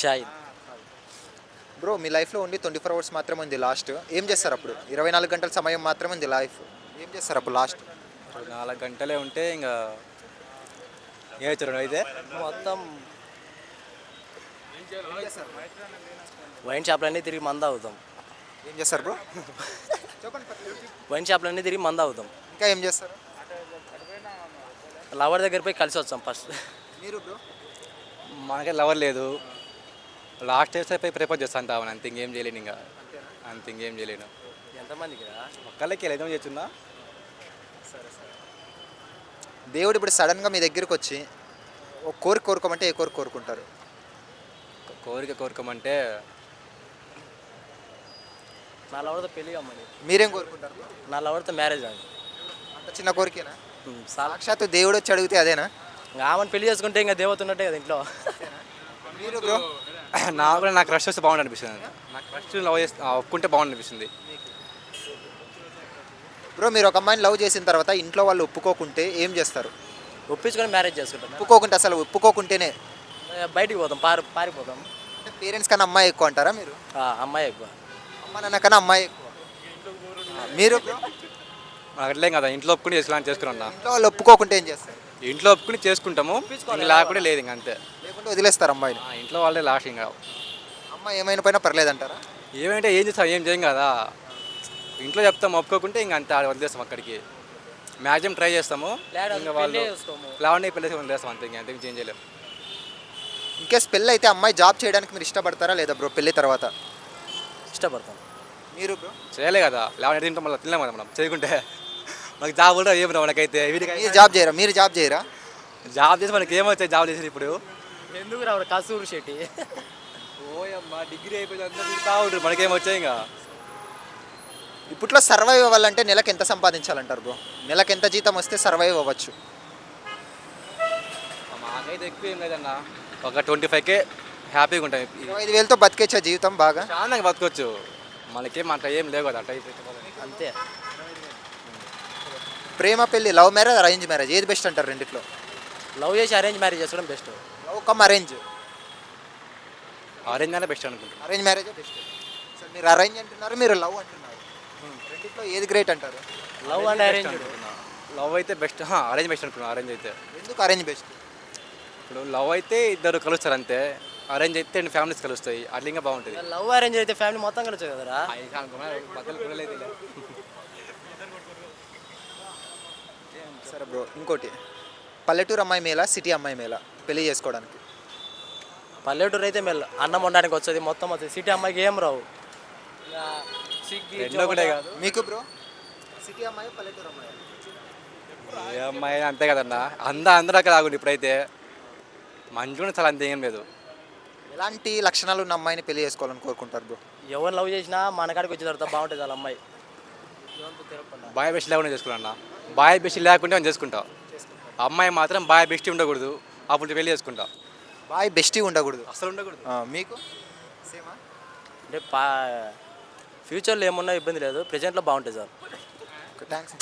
Shahid bro మీ లైఫ్లో only twenty four hours మాత్రమే ఉంది లాస్ట్. ఏం చేస్తారు అప్పుడు? ఇరవై నాలుగు గంటల సమయం మాత్రమే ఉంది లైఫ్. ఏం చేస్తారు అప్పుడు లాస్ట్? నాలుగు గంటలే ఉంటే ఇంకా ఏం వచ్చారు అయితే? మొత్తం వైన్ షాప్లన్నీ తిరిగి మంద అవుతాం. ఏం చేస్తారు బ్రో? వైన్ షాప్లన్నీ తిరిగి మంద అవుతాం. ఇంకా ఏం చేస్తారు? లవర్ దగ్గర పోయి కలిసి వచ్చాం ఫస్ట్ మీరు బ్రో? మనకే లవర్ లేదు. లాస్ట్ డేస్ అయిపోయి ప్రిపేర్ చేస్తాను తావని అంత ఇంకేం చేయలేను ఇంకా. అంత ఇంకేం చేయలేను. ఎంతమందికి ఒక్కళ్ళకి ఏదో చేస్తున్నా. దేవుడు ఇప్పుడు సడన్గా మీ దగ్గరికి వచ్చి ఒక కోరిక కోరుకోమంటే ఏ కోరిక కోరుకుంటారు? కోరిక కోరుకోమంటే నా లవర్తో పెళ్ళి కమ్మని మీరేం కోరుకుంటారు? నా లవర్తో మ్యారేజ్ అండి అంత చిన్న కోరికేనా? సాక్షాత్తు దేవుడు వచ్చి అడిగితే అదేనా? ఇంకా ఆమెను పెళ్ళి చేసుకుంటే ఇంకా దేవత ఉన్నట్టే కదా ఇంట్లో. మీరు బ్రో? నాకు కూడా నాకు క్రష్ వస్తే బాగుండు అనిపిస్తుంది నాకు క్రష్ లవ్ చేస్తే ఒప్పుకుంటే బాగుండు అనిపిస్తుంది బ్రో మీరు ఒక అమ్మాయిని లవ్ చేసిన తర్వాత ఇంట్లో వాళ్ళు ఒప్పుకోకుంటే ఏం చేస్తారు? ఒప్పించుకొని మ్యారేజ్ చేసుకుంటాం. ఒప్పుకోకుంటే అసలు ఒప్పుకోకుంటేనే. బయటికి పోతాం పారి పారిపోతాం. అంటే పేరెంట్స్ కన్నా అమ్మాయి ఎక్కువ అంటారా మీరు? ఆ, అమ్మాయి ఎక్కువ. అమ్మ నాన్న కన్నా అమ్మాయి ఎక్కువ. మీరు bro? మనకు అట్లేం కదా ఇంట్లో ఒప్పుకుని చేసుకుని చేసుకున్నా ఇంట్లో వాళ్ళు ఒప్పుకోకుంటే ఏం చేస్తారు? ఇంట్లో ఒప్పుకుని చేసుకుంటాము ఇంక లేకుండా లేదు ఇంక అంతే. లేకుంటే వదిలేస్తారు అమ్మాయిని. ఆ, ఇంట్లో వాళ్ళే లాస్ట్ ఇంకా అమ్మాయి ఏమైనా పోయినా పర్లేదంటారా? ఏమంటే ఏం చేస్తాం ఏం చేయం కదా. ఇంట్లో చెప్తాం ఒప్పుకోకుంటే ఇంక అంతే ఆడ వదిలేస్తాం అక్కడికి. మ్యాక్సిమం ట్రై చేస్తాము. ఇంకా వాళ్ళు పెళ్ళి వదిలేస్తాం అంతే ఇంక అంతే చేంజ్ చేయలేము ఇంకేస్ పెళ్ళి అయితే అమ్మాయి జాబ్ చేయడానికి మీరు ఇష్టపడతారా లేదా బ్రో పెళ్ళి తర్వాత? ఇష్టపడతాం. మీరు బ్రో? చేయలే కదా. లావణ్య తింటాం మళ్ళీ తినలేం కదా మనం. చేయకుంటే మనకి జాబ్ కూడా ఏం రావు మనకైతే. వీటికి మీరు జాబ్ చేయరా? మీరు జాబ్ చేయరా? జాబ్ చేసి మనకి ఏమవుతాయి జాబ్ చేసి ఇప్పుడు? ఎందుకు రావు కసూరు శెట్టి? ఓయమ్మా డిగ్రీ అయిపోయింది అందరూ తిరుగుతా ఉంటారు మనకేం వచ్చాయి ఇంకా? ఇప్పట్లో సర్వైవ్ అవ్వాలంటే నెలకు ఎంత సంపాదించాలంటారు బ్రో? నెలకు ఎంత జీతం వస్తే సర్వైవ్ అవ్వచ్చు? మాకైతే ఎక్కువ ఏం లేదన్న. ఒక ట్వంటీ ఫైవ్కే హ్యాపీగా ఉంటాం. ఇరవై ఐదు వేలతో బతికేచ్చా జీవితం బాగా? చాలా బతకొచ్చు. మనకేం అట్లా ఏం లేవు కదా అట్లా అయితే అంతే. ప్రేమ పెళ్ళి లవ్ మ్యారేజ్ అరేంజ్ మ్యారేజ్? ఏది బెస్ట్ అంటారు రెండిట్లో? లవ్ చేసి అరేంజ్ మ్యారేజ్ చేసుకోవడం బెస్ట్. కమ్ అరేంజ్ ఆరెంజ్ అనే బెస్ట్ అనుకుంటున్నాను అరేంజ్ మ్యారేజ్ బెస్ట్ సార్ మీరు అరేంజ్ అంటున్నారు మీరు లవ్ అంటున్నారు. రెండిట్లో ఏది గ్రేట్ అంటారు? లవ్ అండ్ అరేంజ్ లవ్ అయితే బెస్ట్ అరేంజ్ బెస్ట్ అనుకున్నాను అరేంజ్ అయితే. ఎందుకు అరేంజ్ బెస్ట్ ఇప్పుడు లవ్ అయితే ఇద్దరు కలుస్తారు అంతే. అరేంజ్ అయితే రెండు ఫ్యామిలీస్ కలుస్తాయి. అట్లా ఇంకా బాగుంటుంది. లవ్ అరేంజ్ అయితే ఫ్యామిలీ మొత్తం కలిసి కదరా? సరే బ్రో ఇంకోటి. పల్లెటూరు అమ్మాయి మేలా సిటీ అమ్మాయి మేలా పెళ్ళి చేసుకోవడానికి? పల్లెటూరు అయితే మెల్ల అన్నం వండడానికి వచ్చేది మొత్తం వస్తుంది సిటీ అమ్మాయికి ఏం రావు. ఇక సిగ్గి, రెండో కూడా కాదు. మీకు బ్రో? సిటీ అమ్మాయి పల్లెటూరు అమ్మాయి? ఏ అమ్మాయి అంతే కదన్నా. అందా అందరూ అక్కడ ఆగుండి ఇప్పుడైతే. మంచిగా చాలా అంతే ఏం లేదు. ఎలాంటి లక్షణాలు ఉన్న అమ్మాయిని పెళ్ళి చేసుకోవాలని కోరుకుంటారు బ్రో? ఎవరు లవ్ చేసినా మన కాడికి వచ్చిన తర్వాత బాగుంటుంది వాళ్ళ అమ్మాయి. బాయ్ బెస్ట్ లేకుండా చేసుకున్నా బాయ్ బెస్ట్ మనం చేసుకుంటా. అమ్మాయి మాత్రం బాయ్ బెస్ట్ ఉండకూడదు. అప్పుడు పెళ్ళి చేసుకుంటా. బాయ్ బెస్టీ ఉండకూడదు. అసలు ఉండకూడదు. ఆ, మీకు? సేమా? అంటే పా ఫ్యూచర్లో ఏమున్నా ఇబ్బంది లేదు. ప్రజెంట్లో బాగుంటుంది సార్. థ్యాంక్స్